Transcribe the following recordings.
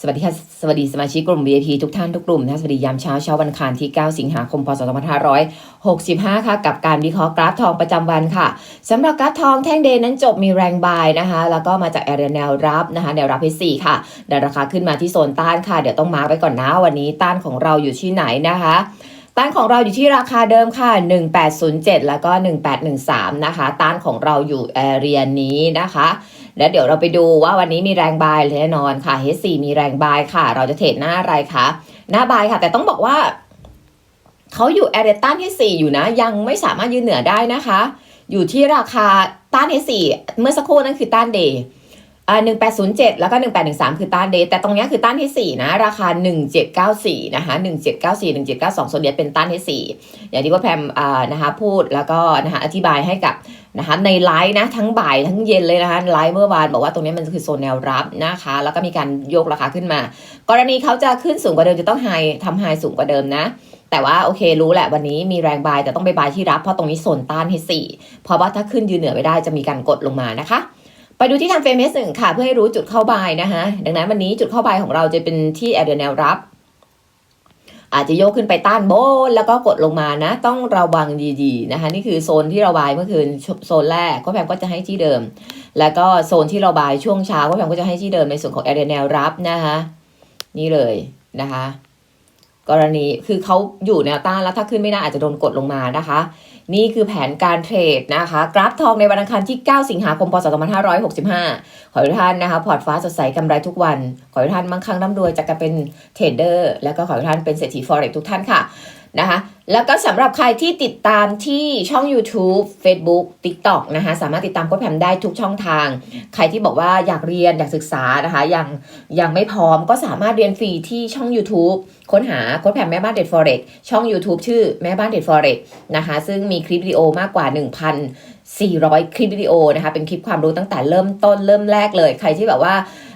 สวัสดีค่ะสวัสดีสมาชิกกลุ่ม VIP ทุกท่านทุกกลุ่มนะสวัสดียามเช้าเช้าวันคารที่ 9 สิงหาคม พศ 2565 ค่ะ กับการวิเคราะห์กราฟทองประจำวันค่ะสำหรับกราฟทองแท่งเดย์นั้นจบมีแรงบายนะคะ แล้วก็มาจากแอเรียแนวรับนะคะแนวรับที่4ค่ะดันราคาขึ้นมาที่โซนต้านค่ะ เดี๋ยวต้องมาร์คไว้ก่อนนะวันนี้ต้านของเราอยู่ที่ไหนนะคะต้านของเราอยู่ที่ราคาเดิมค่ะ 1807 แล้วก็ 1813 นะคะ ต้านของเราอยู่แอเรียนี้นะคะ แล้วเดี๋ยวเราไปดูว่าวันนี้มีแรงบายแน่นอนค่ะ H4 มีแรงบายค่ะ เราจะเทรดหน้าอะไรคะหน้าบายค่ะ แต่ต้องบอกว่าเขาอยู่แอเรต้านที่ 4 อยู่นะ ยังไม่สามารถยืนเหนือได้นะคะ อยู่ที่ราคาต้านที่4เมื่อสักครู่นั่นคือต้านเดย์ อ่า1807 แล้วก็ 1813 คือต้านเดย์แต่ตรงนี้คือต้านที่ 4 นะ ราคา 1794 นะคะ 1794 1792 ส่วนเนี้เป็นต้านที่ 4 อย่างที่ว่าแพมอ่านะคะพูดแล้วก็นะคะอธิบายให้กับนะคะในไลฟ์นะทั้งบ่ายทั้งเย็นเลยนะคะไลฟ์เมื่อวานบอกว่าตรงนี้มันคือโซนแนวรับนะคะ แล้วก็มีการยกราคาขึ้นมา กรณีเขาจะขึ้นสูงกว่าเดิมจะต้องไฮทำไฮสูงกว่าเดิมนะแต่ว่าโอเครู้แหละวันนี้มีแรงบายแต่ต้องไปบายที่รับเพราะตรงนี้โซนต้านให้สี่เพราะว่าถ้าขึ้นยืนเหนือไม่ได้จะมีการกดลงมานะคะ ไปดูที่ทางเฟรมเหนึ่งค่ะเพื่อให้รู้จุดเข้าบายนะคะดังนั้นวันนี้จุดเข้าบายของเราจะเป็นที่แอเดแนวรับ อาจจะโยกขึ้นไปต้านโบนแล้วก็กดลงมานะ ต้องระวังดีๆนะคะ นี่คือโซนที่เราบายเมื่อคืนโซนแรกก็แพมก็จะให้ที่เดิม แล้วก็โซนที่เราบายช่วงเช้าก็แพมก็จะให้ที่เดิมในส่วนของแอเดแนวรับนะคะนี่เลยนะคะ กรณีคือเขาอยู่แนวต้านแล้วถ้าขึ้นไม่ได้อาจจะโดนกดลงมานะคะ นี่คือแผนการเทรดนะคะ กราฟทองในวันอังคารที่ 9 สิงหาคมพศ2565 ขอให้ทุกท่านนะคะพอร์ตฟ้าสดใสกำไรทุกวัน ขอให้ทุกท่านมั่งคั่งร่ำรวยจากการเป็นเทรดเดอร์ แล้วก็ขอให้ทุกท่านเป็นเศรษฐีฟอเร็กทุกท่านค่ะ นะคะ แล้วก็สำหรับใครที่ติดตามที่ช่อง YouTube Facebook TikTok นะคะสามารถติดตามโค้ชแพมได้ทุกช่องทาง ใครที่บอกว่าอยากเรียนอยากศึกษานะคะยังยังไม่พร้อมก็สามารถเรียนฟรีที่ช่อง YouTube ค้นหาโค้ชแพมแม่บ้านเด็ด forex ช่อง YouTube ชื่อแม่บ้านเด็ด forex นะคะ ซึ่งมีคลิปวิดีโอมากกว่า 1,400 คลิปวิดีโอนะคะเป็นคลิปความรู้ตั้งแต่เริ่มต้นเริ่มแรกเลย ใครที่แบบว่าอ่า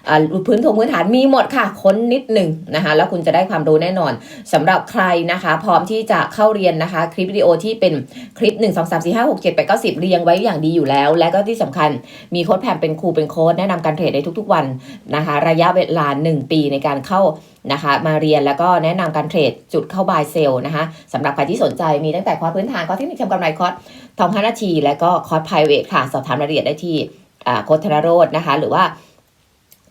พื้นทงพื้นฐานมีหมดค่ะ ค้นนิดหนึ่งนะคะแล้วคุณจะได้ความรู้แน่นอนสำหรับใครนะคะ พร้อมที่จะเข้าเรียนนะคะ คลิปวิดีโอที่เป็นคลิป 1 2 3 4 5 6 7 8 9 10 เรียงไว้อย่างดีอยู่แล้ว และก็ที่สำคัญมีโค้ดแพมเป็นครูเป็นโค้ดแนะนำการเทรดได้ทุกๆวันนะคะ ระยะเวลา 1 ปีในการเข้านะคะมาเรียนแล้วก็แนะนำการเทรดจุดเข้าบายเซลล์นะคะสำหรับใครที่สนใจมีตั้งแต่คอร์สพื้นฐานคอร์สเทคนิคทำกำไรคอร์สทอง5นาที และก็คอร์ส private ค่ะ สอบถามรายละเอียดได้ที่อ่าโค้ดธนโรจน์นะคะ หรือว่า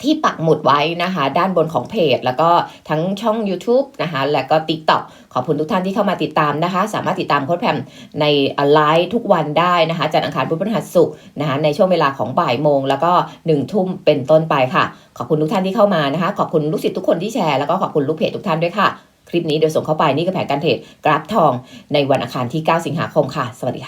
ที่ปักหมุดไว้นะคะ ด้านบนของเพจ แล้วก็ทั้งช่อง YouTube นะคะ แล้วก็ TikTok ขอบคุณทุกท่านที่เข้ามาติดตามนะคะ สามารถติดตามโค้ดแพมในไลฟ์ทุกวันได้นะคะจันทร์อังคารพุธพฤหัสศุกร์นะคะในช่วงเวลาของบ่ายโมง แล้วก็1ทุ่มเป็นต้นไปค่ะ ขอบคุณทุกท่านที่เข้ามานะคะ ขอบคุณลูกศิษย์ทุกคนที่แชร์แล้วก็ขอบคุณลูกเพจทุกท่านด้วยค่ะ คลิปนี้เดี๋ยวส่งเข้าไปนี่คือแผนการเทรดกราฟทองในวันอังคารที่ 9 สิงหาคมค่ะ สวัสดีค่ะ